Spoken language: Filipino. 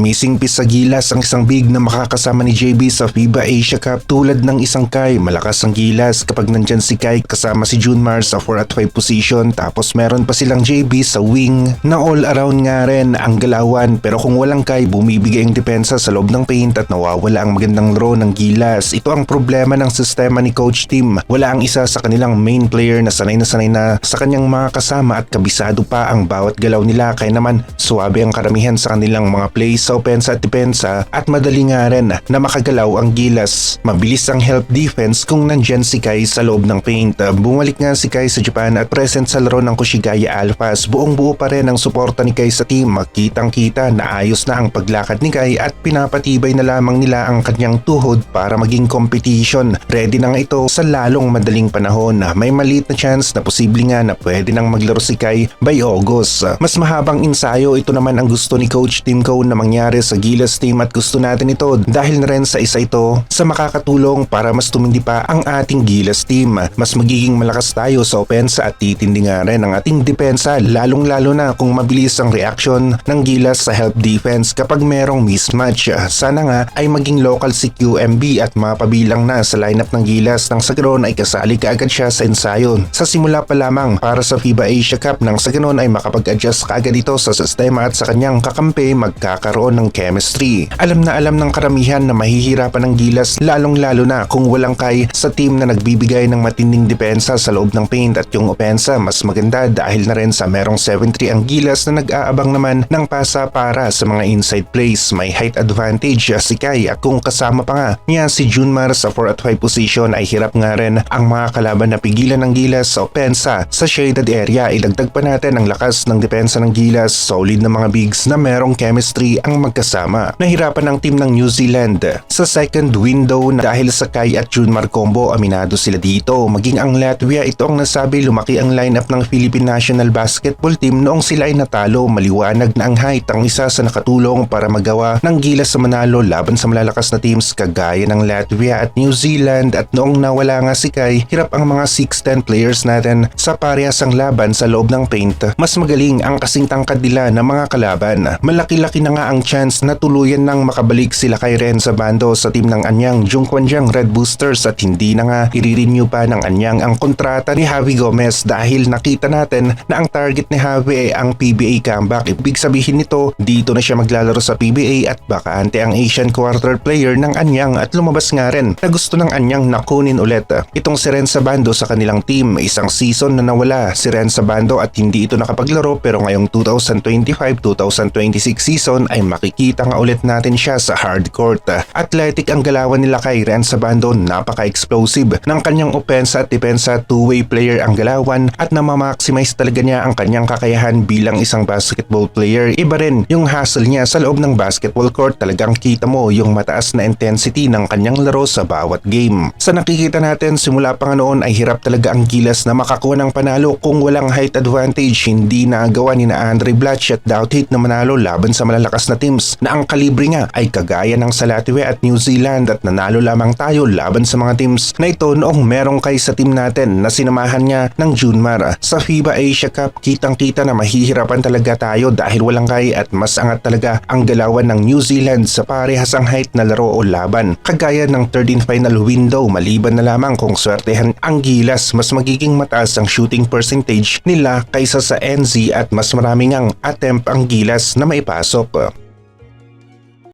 missing piece sa Gilas ang isang big na makakasama ni JB sa FIBA Asia Cup tulad ng isang Kai. Malakas ang Gilas kapag nandyan si Kai kasama si Junmar sa 4 at 5 position tapos meron pa silang JB sa wing na all around nga rin ang galawan pero kung walang Kai bumibigay ang depensa sa loob ng paint at nawawala ang magandang laro ng Gilas. Ito ang problema ng sistema ni Coach Tim. Wala ang isa sa kanilang main player na sanay na sanay na sa kanyang mga kasama at kabisado pa ang bawat galaw nila kaya naman suwabe ang karamihan sa kanilang mga plays sa opensa at depensa at madali nga rin na makagalaw ang Gilas. Mabilis ang help defense kung nandyan si Kai sa loob ng paint. Bumalik nga si Kai sa Japan at present sa laro ng Kushigaya Alphas. Buong buo pa rin ang suporta ni Kai sa team. Makitang kita na ayos na ang paglakad ni Kai at pinapatibay na lamang nila ang kanyang tuhod para maging competition. Ready na nga ito sa lalong madaling panahon. May maliit na chance na posible nga na pwede nang maglaro si Kai by August. Mas mahabang ensayo ito naman ang gusto ni Coach Tim Cone na mangyari sa Gilas team at gusto natin ito dahil na rin sa isa ito sa makakatulong para mas tumindi pa ang ating Gilas team. Mas magiging malakas tayo sa opensa at titindi nga rin ang ating depensa lalong lalo na kung mabilis ang reaction ng Gilas sa help defense kapag merong mismatch. Sana nga ay maging local si QMB at mapabilang na sa lineup ng Gilas nang sa ganoon ay kasali kaagad siya sa ensayo. Sa simula pa lamang para sa FIBA Asia Cup nang sa ganoon ay makapag-adjust kaagad ito sa sistema at sa kanyang kakampi magkakaroon ng chemistry. Alam na alam ng karamihan na mahihirapan ng Gilas lalong lalo na kung walang kay sa team na nagbibigay ng matinding depensa sa loob ng paint at yung opensa mas maganda dahil na rin sa merong 7-3 ang Gilas na nag-aabang naman ng pasa para sa mga inside plays. May height advantage si Kai at kung kasama pa nga niya si Junmar sa 4 at 5 position ay hirap nga rin ang mga kalaban na pigilan ng Gilas sa opensa sa shaded area. Ilagdag pa natin ang lakas ng depensa ng Gilas, solid na mga bigs na merong chemistry ang magkasama. Nahirapan ang team ng New Zealand sa second window na dahil sa Kai at Junmar combo aminado sila dito. Maging ang Latvia ito ang nasabi lumaki ang lineup ng Philippine National Basketball Team noong sila ay natalo. Maliwanag na ang height ang isa sa nakatulong para magawa ng Gilas sa Manalo laban sa malalakas na teams kagaya ng Latvia at New Zealand at noong nawala nga si Kai, hirap ang mga 6'10 players natin sa parehas ang laban sa loob ng paint. Mas magaling ang kasing tangkad nila ng mga kalaban. Malaki-laki na nga ang chance na tuluyan nang makabalik sila kay Ren sa bando sa team ng Anyang Jungkwanjang Red Boosters at hindi na nga i-renew pa ng Anyang ang kontrata ni Javi Gomez dahil nakita natin na ang target ni Javi ay ang PBA comeback. Ibig sabihin nito, dito na siya maglalaro sa PBA at bakante ang Asian quarter player ng Anyang at lumabas nga rin na gusto ng Anyang na kunin ulit itong si Ren Sabando sa kanilang team. Isang season na nawala si Ren Sabando at hindi ito nakapaglaro pero ngayong 2025-2026 season ay makikita nga ulit natin siya sa hard court. Athletic ang galawan nila kay Ren Sabando, napaka-explosive ng kanyang opensa at depensa two-way player ang galawan at namamaximize talaga niya ang kanyang kakayahan bilang isang basketball player. Iba rin yung hustle niya sa loob ng basketball court talagang kita mo yung mataas na intensity ng kanyang laro sa bawat game. Sa nakikita natin simula pa nga noon ay hirap talaga ang gilas na makakuha ng panalo kung walang height advantage hindi nagawa ni na Andre Blatch at Doughtit na manalo laban sa malalakas na teams na ang kalibre nga ay kagaya ng sa Latvia at New Zealand at nanalo lamang tayo laban sa mga teams na ito noong merong kay sa team natin na sinamahan niya ng Junmar. Sa FIBA Asia Cup kitang kita na mahihirapan talaga tayo dahil walang kay at mas angat talaga ang galawan ng New Zealand sa parehas ang height na laro o laban. Kagaya ng 13th final window maliban na lamang kung swertehan ang gilas mas magiging mataas ang shooting percentage nila kaysa sa NZ at mas maraming ang attempt ang gilas na maipasok.